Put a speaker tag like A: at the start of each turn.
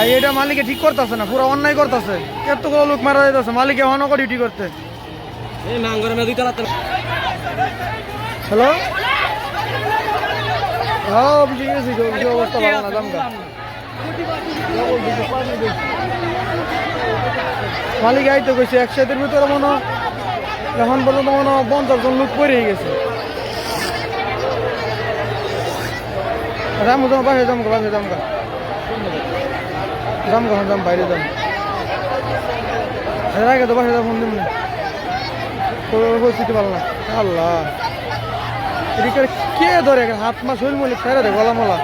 A: ভাই এটা মালিকে ঠিক করতেছে না পুরো অন্যায় করতেছে। এতগুলো লোক মারা যাইতেছে মালিকে অনক ডিউটি করতে। হ্যালো হ্যাঁ তো অফিসের অবস্থা ভালো না জামগা মালিক আইতে কইছে একসাথের ভিতরে মনে এখন পর্যন্ত মনে পঞ্চাশ জন লোক পড়ে গেছে। রামু তোমার বাসে যাম বাসে গা যাম কখন যাম, বাইরে যাম। আগে তো বাসা ফোন দিব না। পরিস্থিতি ভালো না। আল্লাহ। এদিকে কে ধরে হাত মা শরীর মলি ফেরা দে, গলা মলা।